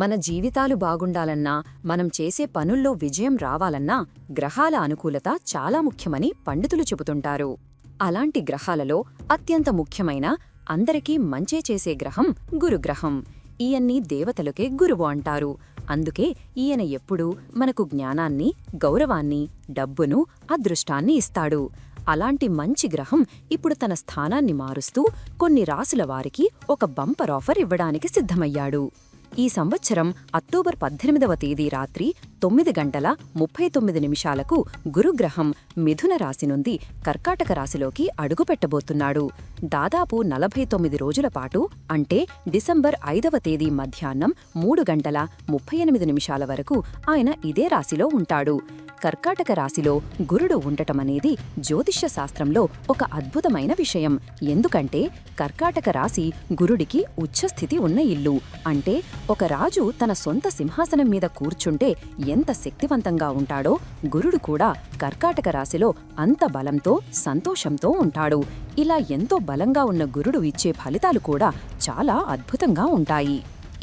మన జీవితాలు బాగుండాలన్నా మనం చేసే పనుల్లో విజయం రావాలన్నా గ్రహాల అనుకూలత చాలా ముఖ్యమని పండితులు చెబుతుంటారు. అలాంటి గ్రహాలలో అత్యంత ముఖ్యమైన అందరికీ మంచే చేసే గ్రహం గురుగ్రహం. ఈయన్ని దేవతలకే గురువు అంటారు. అందుకే ఈయన ఎప్పుడూ మనకు జ్ఞానాన్ని గౌరవాన్ని డబ్బును అదృష్టాన్ని ఇస్తాడు. అలాంటి మంచి గ్రహం ఇప్పుడు తన స్థానాన్ని మారుస్తూ కొన్ని రాసుల వారికి ఒక బంపర్ ఆఫర్ ఇవ్వడానికి సిద్ధమయ్యాడు. ఈ సంవత్సరం అక్టోబర్ పద్దెనిమిదవ తేదీ రాత్రి తొమ్మిది గంటల ముప్పై తొమ్మిది నిమిషాలకు గురుగ్రహం మిథున రాశి నుండి కర్కాటక రాశిలోకి అడుగుపెట్టబోతున్నాడు. దాదాపు నలభై తొమ్మిది రోజుల పాటు అంటే డిసెంబర్ ఐదవ తేదీ మధ్యాహ్నం మూడు గంటల ముప్పై ఎనిమిది నిమిషాల వరకు ఆయన ఇదే రాశిలో ఉంటాడు. కర్కాటక రాశిలో గురుడు ఉండటమనేది జ్యోతిష్య శాస్త్రంలో ఒక అద్భుతమైన విషయం. ఎందుకంటే కర్కాటక రాశి గురుడికి ఉచ్చస్థితి ఉన్న ఇల్లు. అంటే ఒక రాజు తన సొంత సింహాసనం మీద కూర్చుంటే ఎంత శక్తివంతంగా ఉంటాడో గురుడు కూడా కర్కాటక రాశిలో అంత బలంతో సంతోషంతో ఉంటాడు. ఇలా ఎంతో బలంగా ఉన్న గురుడు ఇచ్చే ఫలితాలు కూడా చాలా అద్భుతంగా ఉంటాయి.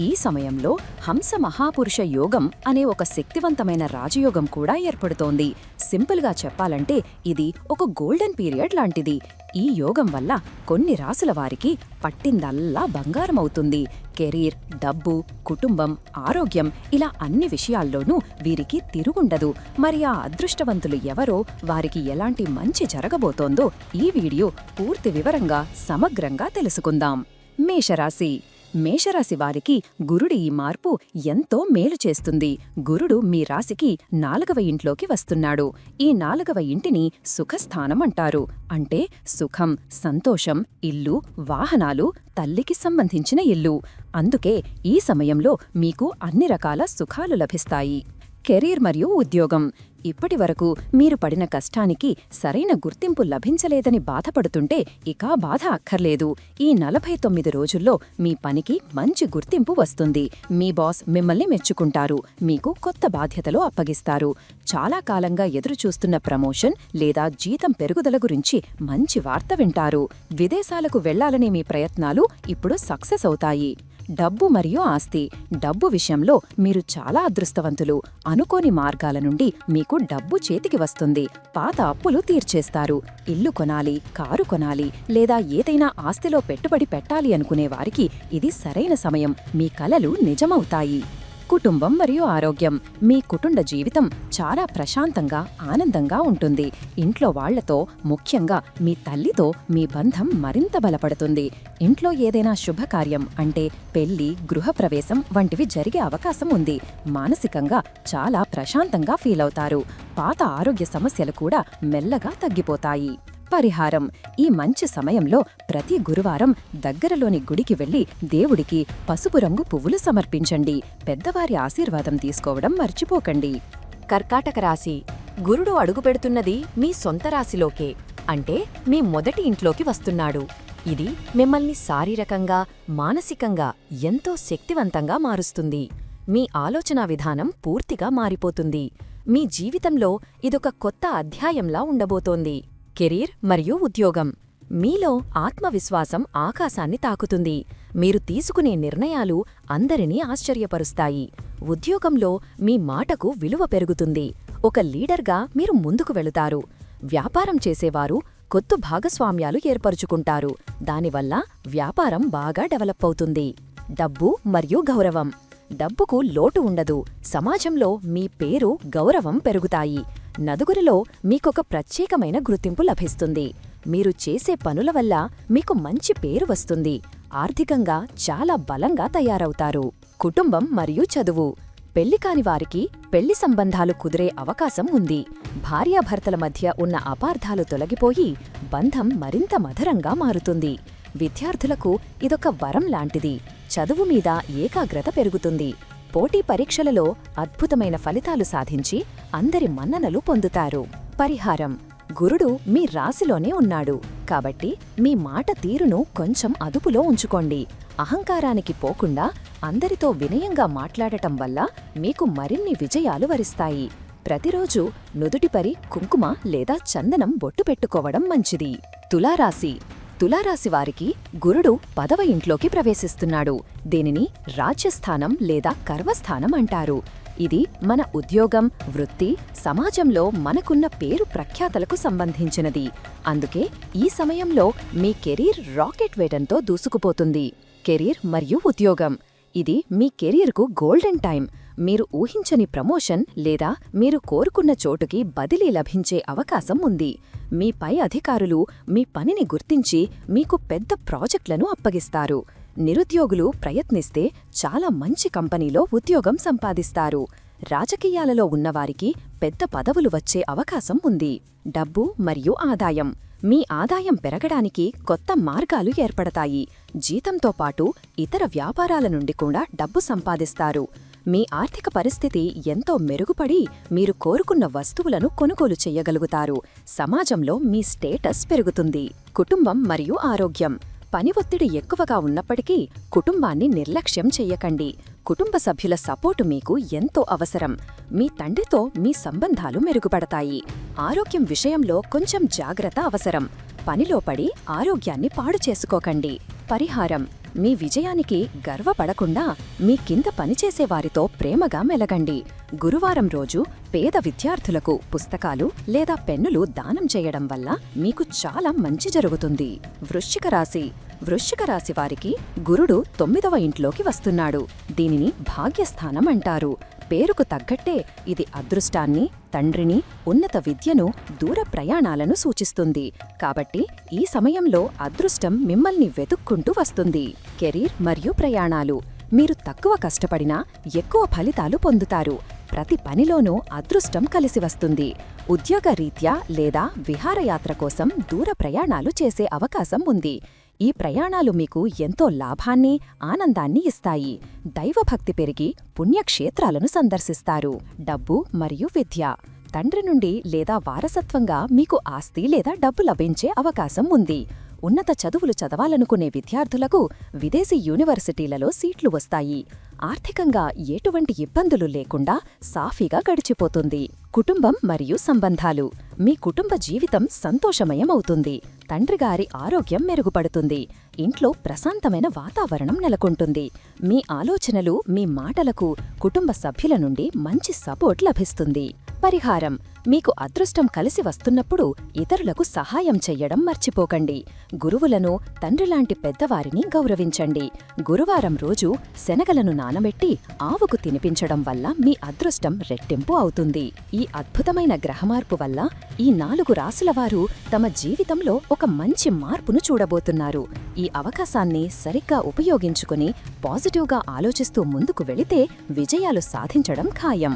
ఈ సమయంలో హంస మహాపురుష యోగం అనే ఒక శక్తివంతమైన రాజయోగం కూడా ఏర్పడుతోంది. సింపుల్గా చెప్పాలంటే ఇది ఒక గోల్డెన్ పీరియడ్ లాంటిది. ఈ యోగం వల్ల కొన్ని రాసుల వారికి పట్టిందల్లా బంగారమవుతుంది. కెరీర్ డబ్బు కుటుంబం ఆరోగ్యం ఇలా అన్ని విషయాల్లోనూ వీరికి తిరుగుండదు. మరి ఆ అదృష్టవంతులు ఎవరో వారికి ఎలాంటి మంచి జరగబోతోందో ఈ వీడియో పూర్తి వివరంగా సమగ్రంగా తెలుసుకుందాం. మేషరాశి మేషరాశి వారికి గురుడి ఈ మార్పు ఎంతో మేలు చేస్తుంది. గురుడు మీ రాశికి నాలుగవ ఇంట్లోకి వస్తున్నాడు. ఈ నాలుగవ ఇంటిని సుఖస్థానం అంటారు. అంటే సుఖం సంతోషం ఇల్లు వాహనాలు తల్లికి సంబంధించిన ఇల్లు. అందుకే ఈ సమయంలో మీకు అన్ని రకాల సుఖాలు లభిస్తాయి. కెరీర్ మరియు ఉద్యోగం. ఇప్పటి వరకు మీరు పడిన కష్టానికి సరైన గుర్తింపు లభించలేదని బాధపడుతుంటే ఇక బాధ అక్కర్లేదు. ఈ నలభై తొమ్మిది రోజుల్లో మీ పనికి మంచి గుర్తింపు వస్తుంది. మీ బాస్ మిమ్మల్ని మెచ్చుకుంటారు. మీకు కొత్త బాధ్యతలు అప్పగిస్తారు. చాలా కాలంగా ఎదురుచూస్తున్న ప్రమోషన్ లేదా జీతం పెరుగుదల గురించి మంచి వార్త వింటారు. విదేశాలకు వెళ్ళాలనే మీ ప్రయత్నాలు ఇప్పుడు సక్సెస్ అవుతాయి. డబ్బు మరియు ఆస్తి. డబ్బు విషయంలో మీరు చాలా అదృష్టవంతులు. అనుకోని మార్గాల నుండి మీకు డబ్బు చేతికి వస్తుంది. పాత అప్పులు తీర్చేస్తారు. ఇల్లు కొనాలి కారు కొనాలి లేదా ఏదైనా ఆస్తిలో పెట్టుబడి పెట్టాలి అనుకునే వారికి ఇది సరైన సమయం. మీ కలలు నిజమవుతాయి. కుటుంబం మరియు ఆరోగ్యం. మీ కుటుంబ జీవితం చాలా ప్రశాంతంగా ఆనందంగా ఉంటుంది. ఇంట్లో వాళ్ళతో ముఖ్యంగా మీ తల్లితో మీ బంధం మరింత బలపడుతుంది. ఇంట్లో ఏదైనా శుభకార్యం అంటే పెళ్ళి గృహప్రవేశం వంటివి జరిగే అవకాశం ఉంది. మానసికంగా చాలా ప్రశాంతంగా ఫీల్ అవుతారు. పాత ఆరోగ్య సమస్యలు కూడా మెల్లగా తగ్గిపోతాయి. పరిహారం. ఈ మంచి సమయంలో ప్రతి గురువారం దగ్గరలోని గుడికి వెళ్ళి దేవుడికి పసుపు రంగు పువ్వులు సమర్పించండి. పెద్దవారి ఆశీర్వాదం తీసుకోవడం మర్చిపోకండి. కర్కాటక రాశి. గురుడు అడుగుపెడుతున్నది మీ సొంత రాశిలోకే. అంటే మీ మొదటి ఇంట్లోకి వస్తున్నాడు. ఇది మిమ్మల్ని శారీరకంగా మానసికంగా ఎంతో శక్తివంతంగా మారుస్తుంది. మీ ఆలోచనా విధానం పూర్తిగా మారిపోతుంది. మీ జీవితంలో ఇదొక కొత్త అధ్యాయంలా ఉండబోతోంది. కెరీర్ మరియు ఉద్యోగం. మీలో ఆత్మవిశ్వాసం ఆకాశాన్ని తాకుతుంది. మీరు తీసుకునే నిర్ణయాలు అందరినీ ఆశ్చర్యపరుస్తాయి. ఉద్యోగంలో మీ మాటకు విలువ పెరుగుతుంది. ఒక లీడర్గా మీరు ముందుకు వెళుతారు. వ్యాపారం చేసేవారు కొత్త భాగస్వామ్యాలు ఏర్పరుచుకుంటారు. దానివల్ల వ్యాపారం బాగా డెవలప్ అవుతుంది. డబ్బు మరియు గౌరవం. డబ్బుకు లోటు ఉండదు. సమాజంలో మీ పేరు గౌరవం పెరుగుతాయి. నదుగురిలో మీకొక ప్రత్యేకమైన గుర్తింపు లభిస్తుంది. మీరు చేసే పనుల వల్ల మీకు మంచి పేరు వస్తుంది. ఆర్థికంగా చాలా బలంగా తయారవుతారు. కుటుంబం మరియు చదువు. పెళ్ళి కాని వారికి పెళ్ళి సంబంధాలు కుదిరే అవకాశం ఉంది. భార్యాభర్తల మధ్య ఉన్న అపార్థాలు తొలగిపోయి బంధం మరింత మధురంగా మారుతుంది. విద్యార్థులకు ఇదొక వరం లాంటిది. చదువు మీద ఏకాగ్రత పెరుగుతుంది. పోటీ పరీక్షలలో అద్భుతమైన ఫలితాలు సాధించి అందరి మన్ననలు పొందుతారు. పరిహారం. గురుడు మీ రాశిలోనే ఉన్నాడు. కాబట్టి మీ మాట తీరును కొంచెం అదుపులో ఉంచుకోండి. అహంకారానికి పోకుండా అందరితో వినయంగా మాట్లాడటం వల్ల మీకు మరిన్ని విజయాలు వరిస్తాయి. ప్రతిరోజు నుదుటిపరి కుంకుమ లేదా చందనం బొట్టు పెట్టుకోవడం మంచిది. తులారాశి. తులారాశి వారికి గురుడు పదవ ఇంట్లోకి ప్రవేశిస్తున్నాడు. దీనిని రాజ్యస్థానం లేదా కర్వస్థానం అంటారు. ఇది మన ఉద్యోగం వృత్తి సమాజంలో మనకున్న పేరు ప్రఖ్యాతలకు సంబంధించినది. అందుకే ఈ సమయంలో మీ కెరీర్ రాకెట్ వేటంతో దూసుకుపోతుంది. కెరీర్ మరియు ఉద్యోగం. ఇది మీ కెరీర్కు గోల్డెన్ టైం మీరు ఊహించని ప్రమోషన్ లేదా మీరు కోరుకున్న చోటుకి బదిలీ లభించే అవకాశం ఉంది. మీ పై అధికారులు మీ పనిని గుర్తించి మీకు పెద్ద ప్రాజెక్టులను అప్పగిస్తారు. నిరుద్యోగులు ప్రయత్నిస్తే చాలా మంచి కంపెనీలో ఉద్యోగం సంపాదిస్తారు. రాజకీయాలలో ఉన్నవారికి పెద్ద పదవులు వచ్చే అవకాశం ఉంది. డబ్బు మరియు ఆదాయం. మీ ఆదాయం పెరగడానికి కొత్త మార్గాలు ఏర్పడతాయి. జీతంతో పాటు ఇతర వ్యాపారాల నుండి కూడా డబ్బు సంపాదిస్తారు. మీ ఆర్థిక పరిస్థితి ఎంతో మెరుగుపడి మీరు కోరుకున్న వస్తువులను కొనుగోలు చేయగలుగుతారు. సమాజంలో మీ స్టేటస్ పెరుగుతుంది. కుటుంబం మరియు ఆరోగ్యం. పని ఒత్తిడి ఎక్కువగా ఉన్నప్పటికీ కుటుంబాన్ని నిర్లక్ష్యం చెయ్యకండి కుటుంబ సభ్యుల సపోర్టు మీకు ఎంతో అవసరం. మీ తండ్రితో మీ సంబంధాలు మెరుగుపడతాయి. ఆరోగ్యం విషయంలో కొంచెం జాగ్రత్త అవసరం. పనిలో పడి ఆరోగ్యాన్ని పాడు చేసుకోకండి. పరిహారం. మీ విజయానికి గర్వపడకుండా మీ కింద పనిచేసే వారితో ప్రేమగా మెలగండి. గురువారం రోజు పేద విద్యార్థులకు పుస్తకాలు లేదా పెన్నులు దానం చేయడం వల్ల మీకు చాలా మంచి జరుగుతుంది. వృశ్చిక రాశి. వృశ్చిక రాశి వారికి గురుడు తొమ్మిదవ ఇంట్లోకి వస్తున్నాడు. దీనిని భాగ్యస్థానం అంటారు. పేరుకు తగ్గట్టే ఇది అదృష్టాన్ని తండ్రిని ఉన్నత విద్యను దూర ప్రయాణాలను సూచిస్తుంది. కాబట్టి ఈ సమయంలో అదృష్టం మిమ్మల్ని వెతుక్కుంటూ వస్తుంది. కెరీర్ మరియు ప్రయాణాలు. మీరు తక్కువ కష్టపడినా ఎక్కువ ఫలితాలు పొందుతారు. ప్రతి పనిలోనూ అదృష్టం కలిసి వస్తుంది. ఉద్యోగరీత్యా లేదా విహారయాత్ర కోసం దూర ప్రయాణాలు చేసే అవకాశం ఉంది. ఈ ప్రయాణాలు మీకు ఎంతో లాభాన్ని ఆనందాన్ని ఇస్తాయి. దైవభక్తి పెరిగి పుణ్యక్షేత్రాలను సందర్శిస్తారు. డబ్బు మరియు విద్య. తండ్రి నుండి లేదా వారసత్వంగా మీకు ఆస్తి లేదా డబ్బు లభించే అవకాశం ఉంది. ఉన్నత చదువులు చదవాలనుకునే విద్యార్థులకు విదేశీ యూనివర్సిటీలలో సీట్లు వస్తాయి. ఆర్థికంగా ఎటువంటి ఇబ్బందులు లేకుండా సాఫీగా గడిచిపోతుంది. కుటుంబం మరియు సంబంధాలు. మీ కుటుంబ జీవితం సంతోషమయం అవుతుంది తండ్రిగారి ఆరోగ్యం మెరుగుపడుతుంది. ఇంట్లో ప్రశాంతమైన వాతావరణం నెలకొంటుంది. మీ ఆలోచనలు మీ మాటలకు కుటుంబ సభ్యుల నుండి మంచి సపోర్ట్ లభిస్తుంది. పరిహారం. మీకు అదృష్టం కలిసి వస్తున్నప్పుడు ఇతరులకు సహాయం చెయ్యడం మర్చిపోకండి. గురువులను తండ్రిలాంటి పెద్దవారిని గౌరవించండి. గురువారం రోజు శనగలను నానబెట్టి ఆవుకు తినిపించడం వల్ల మీ అదృష్టం రెట్టింపు అవుతుంది. ఈ అద్భుతమైన గ్రహమార్పు వల్ల ఈ నాలుగు రాసులవారు తమ జీవితంలో ఒక మంచి మార్పును చూడబోతున్నారు. ఈ అవకాశాన్ని సరిగ్గా ఉపయోగించుకుని పాజిటివ్గా ఆలోచిస్తూ ముందుకు వెళితే విజయాలు సాధించడం ఖాయం.